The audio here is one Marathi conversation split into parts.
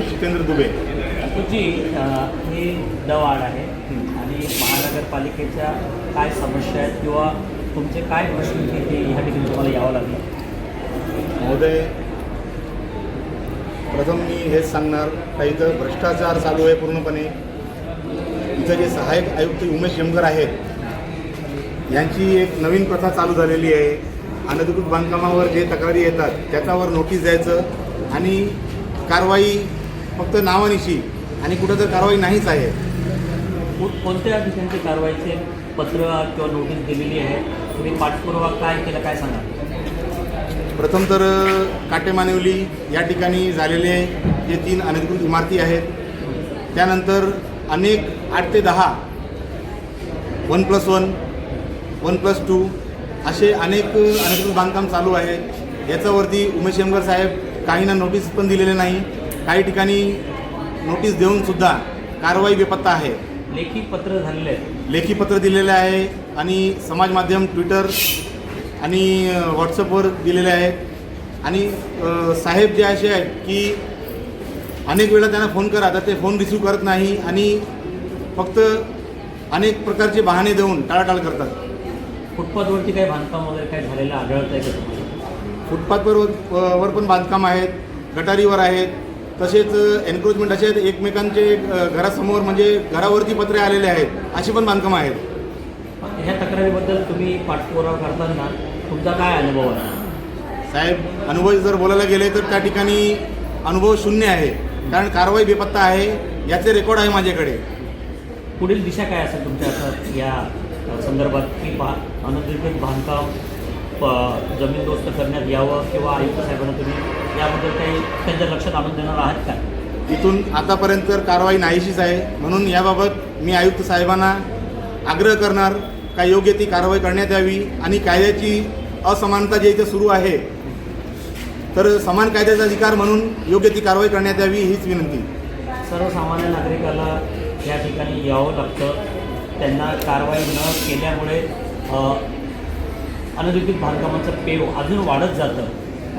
जितेंद्र दुबे. तुझी हे दवाड आहे. आणि महानगरपालिकेच्या काय समस्या आहेत किंवा तुमचे काय प्रश्न ते ह्या ठिकाणी तुम्हाला यावं लागलं? महोदय प्रथम मी हेच सांगणार का इथं भ्रष्टाचार चालू आहे पूर्णपणे इथं जे सहाय्यक आयुक्त उमेश यमगर आहेत यांची एक नवीन प्रथा चालू झालेली आहे. अनधिकृत बांधकामावर जे तक्रारी येतात त्याच्यावर नोटीस द्यायचं आणि कारवाई फक्त नावानिशी आणि कुठं तर कारवाई नाहीच आहे. कोणत्या ठिकाणची कारवाईचे पत्र किंवा नोटीस दिलेली आहे? तुम्ही पाठपुरावा काय केला काय सांगा? प्रथम तर काटेमानिवली या ठिकाणी झालेले जे तीन अनधिकृत इमारती आहेत त्यानंतर अनेक आठ ते दहा one plus one one plus two असे अनेक अनधिकृत बांधकाम चालू आहे. याच्यावरती उमेश यमगर साहेब काहींना नोटीस पण दिलेले नाही. काही ठिकाणी नोटीस देऊनसुद्धा कारवाई बेपत्ता आहे. लेखी पत्र झालेले लेखी पत्र दिलेले आहे आणि समाज माध्यम ट्विटर आणि व्हॉट्सअपवर दिलेले आहेत आणि साहेब जे असे आहेत की अनेक वेळा त्यांना फोन करा तर ते फोन रिसीव करत नाही आणि फक्त अनेक प्रकारचे बहाणे देऊन टाळाटाळ करतात. फुटपाथवरती काही बांधकाम वगैरे काय झालेलं आढळत आहे का तुम्हाला? फुटपाथवर वर पण बांधकाम आहेत गटारीवर आहेत तसेच एन्क्रोचमेंट असे आहेत एकमेकांचे घरासमोर म्हणजे घरावरती पत्रे आलेले आहेत अशी पण बांधकामं आहेत. ह्या तक्रारीबद्दल तुम्ही पाठपुरावा करताना तुमचा काय अनुभव आहे? साहेब अनुभव जर बोलायला गेले तर त्या ठिकाणी अनुभव शून्य आहे. कारण कारवाई बेपत्ता आहे याचे रेकॉर्ड आहे माझ्याकडे. पुढील दिशा काय असेल तुमच्या आता या संदर्भात? की बा अनधिकृत बांधकाम जमीनदोस्त करण्यात यावं किंवा आयुक्त साहेबांना तुम्ही याबद्दल काही त्यांच्या लक्षात आणून देणार आहात का? इथून आतापर्यंत तर कारवाई नाहीशीच आहे. म्हणून याबाबत मी आयुक्त साहेबांना आग्रह करणार का योग्य ती कारवाई करण्यात यावी आणि कायद्याची असमानता जे इथे सुरू आहे तर समान कायद्याचा अधिकार म्हणून योग्य ती कारवाई करण्यात यावी हीच विनंती. सर्वसामान्य नागरिकाला या ठिकाणी यावं लागतं. त्यांना कारवाई न केल्यामुळे अनधिकृत बांधकामाचं पेव अजून वाढत जातं.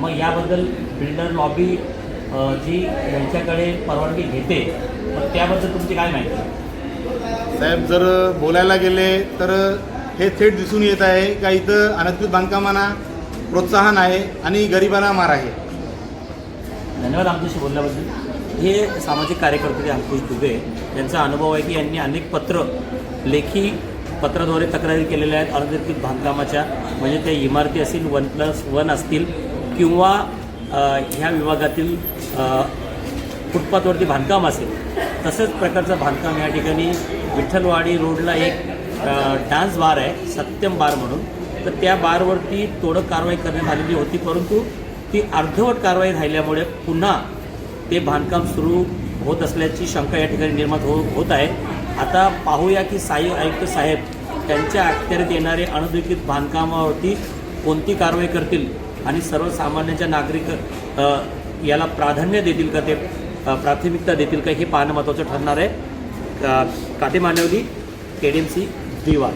मग याबद्दल बिल्डर लॉबी जी यांच्याकडे परवानगी घेते मग त्याबद्दल तुमची काय माहिती? साहेब जर बोलायला गेले तर हे थेट दिसून येत आहे का इथं अनधिकृत बांधकामांना प्रोत्साहन आहे आणि गरिबांना मार आहे? धन्यवाद आमच्याशी बोलल्याबद्दल. हे सामाजिक कार्यकर्ते अंकुश दुबे यांचा अनुभव आहे की यांनी अनेक पत्र लेखी पत्राद्वारे तक्रारी केलेल्या आहेत अनधिकृत बांधकामाच्या म्हणजे त्या इमारती असतील वन प्लस वन असतील किंवा ह्या विभागातील फुटपाथवरती बांधकाम असेल तसंच प्रकारचं बांधकाम या ठिकाणी विठ्ठलवाडी रोडला एक डान्स बार आहे सत्यम बार म्हणून. तर त्या बारवरती तोडक कारवाई करण्यात आलेली होती परंतु ती अर्धवट कारवाई राहिल्यामुळे पुन्हा ते बांधकाम सुरू होत असल्याची शंका या ठिकाणी निर्माण हो होत आहे. आता पाहूया की साई आयुक्त साहेब त्यांच्या अखत्यारीत येणारे अनधिकृत बांधकामावरती कोणती कारवाई करतील आणि सर्वसामान्यांच्या नागरिक याला प्राधान्य देतील का ते प्राथमिकता देतील का हे पाहणं महत्त्वाचं ठरणार आहे. का- Katemanivali K D M C दिवार